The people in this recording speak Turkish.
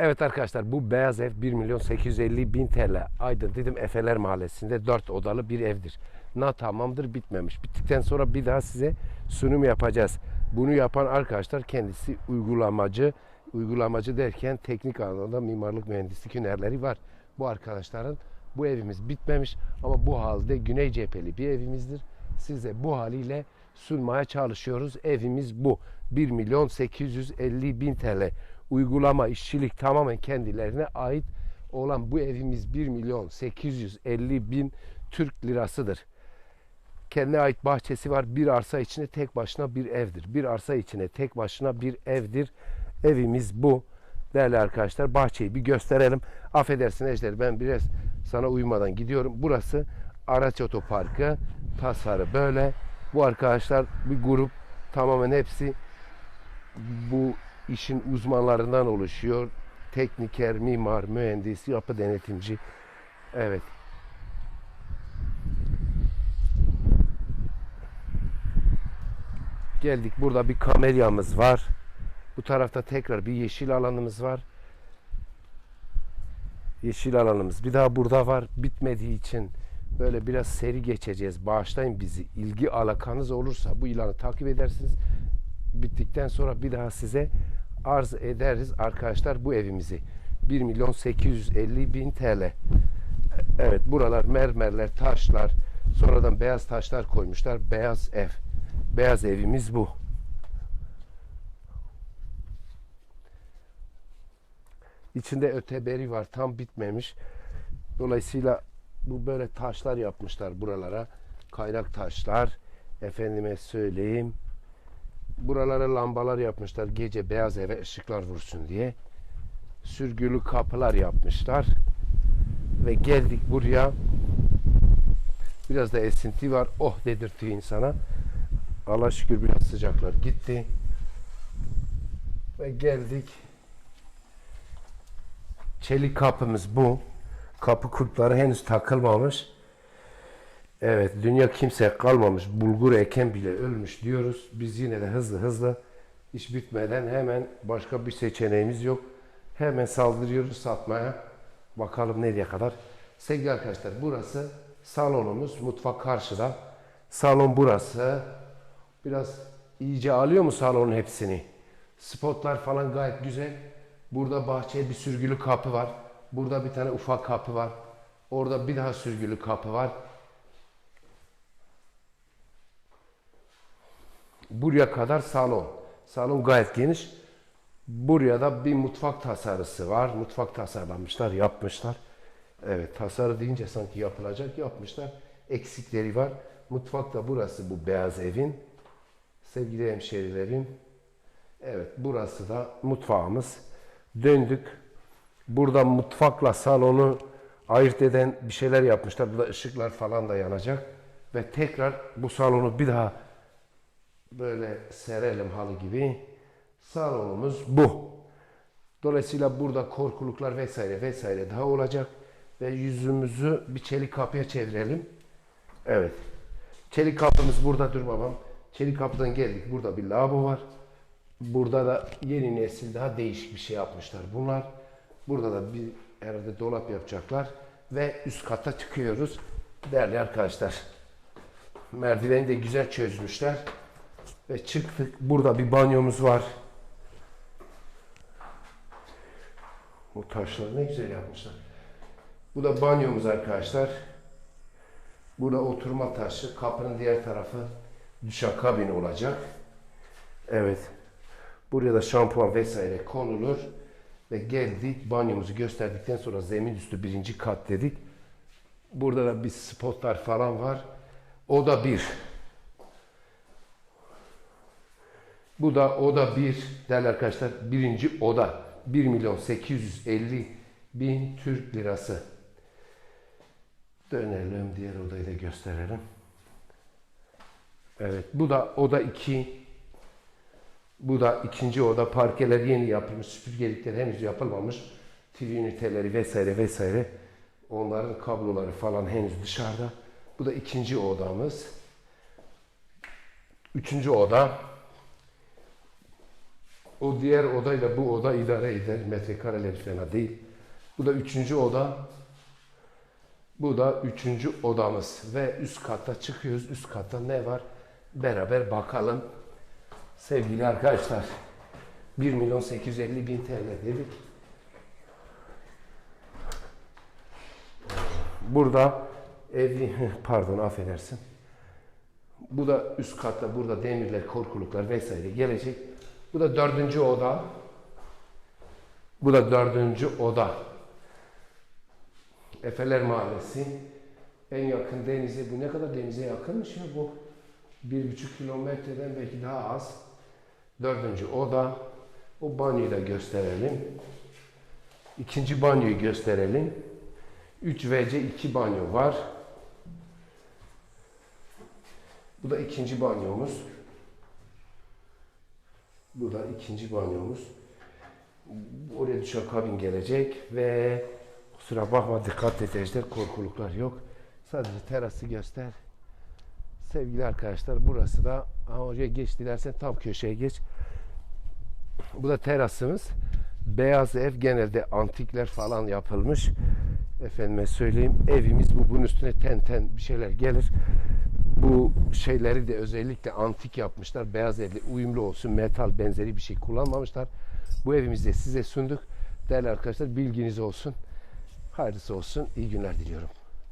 Evet arkadaşlar bu beyaz ev 1 milyon 850 bin TL. Aydın Didim Efeler Mahallesi'nde 4 odalı bir evdir. Na tamamdır bitmemiş. Bittikten sonra bir daha size sunum yapacağız. Bunu yapan arkadaşlar kendisi uygulamacı. Uygulamacı derken teknik anlamda mimarlık mühendislik hünerleri var. Bu arkadaşların bu evimiz bitmemiş ama bu halde güney cepheli bir evimizdir. Size bu haliyle sunmaya çalışıyoruz. Evimiz bu. 1 milyon 850 bin TL. Uygulama, işçilik tamamen kendilerine ait olan bu evimiz 1 milyon 850 bin Türk lirasıdır. Kendine ait bahçesi var. Bir arsa içine tek başına bir evdir. Bir arsa içine tek başına bir evdir. Evimiz bu. Değerli arkadaşlar bahçeyi bir gösterelim. Affedersin Ejder ben biraz sana uyumadan gidiyorum. Burası araç otoparkı. Tasarı böyle. Bu arkadaşlar bir grup tamamen hepsi bu işin uzmanlarından oluşuyor. Tekniker, mimar, mühendis, yapı denetimci. Evet. Geldik. Burada bir kamelyamız var. Bu tarafta tekrar bir yeşil alanımız var. Yeşil alanımız. Bir daha burada var. Bitmediği için böyle biraz seri geçeceğiz. Bağışlayın bizi. İlgi alakanız olursa bu ilanı takip edersiniz. Bittikten sonra bir daha size arz ederiz arkadaşlar bu evimizi. 1 milyon 850 bin TL. Evet buralar mermerler, taşlar, sonradan beyaz taşlar koymuşlar. Beyaz ev. Beyaz evimiz bu. İçinde öteberi var. Tam bitmemiş. Dolayısıyla bu böyle taşlar yapmışlar buralara. Kaynak taşlar. Efendime söyleyeyim. Buralara lambalar yapmışlar. Gece beyaz eve ışıklar vursun diye. Sürgülü kapılar yapmışlar. Ve geldik buraya. Biraz da esinti var. Oh dedirtiyor insana. Allah şükür biraz sıcaklar gitti. Ve geldik. Çelik kapımız bu. Kapı kulpları henüz takılmamış. Evet, dünya kimse kalmamış. Bulgur eken bile ölmüş diyoruz. Biz yine de hızlı hızlı iş bitmeden hemen başka bir seçeneğimiz yok. Hemen saldırıyoruz satmaya. Bakalım nereye kadar. Sevgili arkadaşlar burası salonumuz. Mutfak karşıda. Salon burası. Biraz iyice alıyor mu salonun hepsini? Spotlar falan gayet güzel. Burada bahçeye bir sürgülü kapı var. Burada bir tane ufak kapı var. Orada bir daha sürgülü kapı var. Buraya kadar salon. Salon gayet geniş. Buraya da bir mutfak tasarısı var. Mutfak tasarlamışlar, yapmışlar. Evet, tasarı deyince sanki yapılacak yapmışlar. Eksikleri var. Mutfak da burası bu beyaz evin. Sevgili hemşerilerim. Evet, burası da mutfağımız. Döndük. Burada mutfakla salonu ayırt eden bir şeyler yapmışlar. Burada ışıklar falan da yanacak. Ve tekrar bu salonu bir daha böyle serelim halı gibi. Salonumuz bu. Dolayısıyla burada korkuluklar vesaire vesaire daha olacak. Ve yüzümüzü bir çelik kapıya çevirelim. Evet. Çelik kapımız burada dur babam. Çelik kapıdan geldik. Burada bir lavabo var. Burada da yeni nesil daha değişik bir şey yapmışlar. Bunlar burada da bir herhalde dolap yapacaklar ve üst kata çıkıyoruz. Değerli arkadaşlar. Merdiveni de güzel çözmüşler. Ve çıktık. Burada bir banyomuz var. Bu taşları ne güzel yapmışlar. Bu da banyomuz arkadaşlar. Burada oturma taşı. Kapının diğer tarafı duşakabin olacak. Evet. Buraya da şampuan vesaire konulur. Ve geldik banyomuzu gösterdikten sonra zemin üstü birinci kat dedik. Burada da bir spotlar falan var. Oda bir. Bu da oda bir değerli arkadaşlar. Birinci oda. 1 milyon 850 bin Türk lirası. Dönelim diğer odayı da gösterelim. Evet bu da oda 2. Bu da ikinci oda. Parkeler yeni yapılmış. Süpürgelikler henüz yapılmamış. TV üniteleri vesaire vesaire. Onların kabloları falan henüz dışarıda. Bu da ikinci odamız. Üçüncü oda. O diğer odayla bu oda idare eder. Metrekareleri fena değil. Bu da üçüncü oda. Bu da üçüncü odamız. Ve üst katta çıkıyoruz. Üst katta ne var? Beraber bakalım. Sevgili arkadaşlar. 1 milyon 850 bin TL dedik. Burada evi, pardon affedersin. Bu da üst katta burada demirler, korkuluklar vesaire gelecek. Bu da dördüncü oda. Bu da dördüncü oda. Efeler Mahallesi. En yakın denize, bu ne kadar denize yakınmış ya bu. Bir buçuk kilometreden belki daha az. Dördüncü oda. O banyoyu da gösterelim. İkinci banyoyu gösterelim. 3 VC 2 banyo var. Bu da ikinci banyomuz. Bu da ikinci banyomuz. Oraya duşakabin gelecek ve kusura bakma dikkat Ejder korkuluklar yok. Sadece terası göster. Sevgili arkadaşlar burası da ha, oraya geç dilersen tam köşeye geç. Bu da terasımız. Beyaz ev genelde antikler falan yapılmış. Efendime söyleyeyim evimiz bu. Bunun üstüne ten ten bir şeyler gelir. Bu şeyleri de özellikle antik yapmışlar. Beyaz evle uyumlu olsun. Metal benzeri bir şey kullanmamışlar. Bu evimizde size sunduk. Değerli arkadaşlar bilginiz olsun. Hayırlısı olsun. İyi günler diliyorum.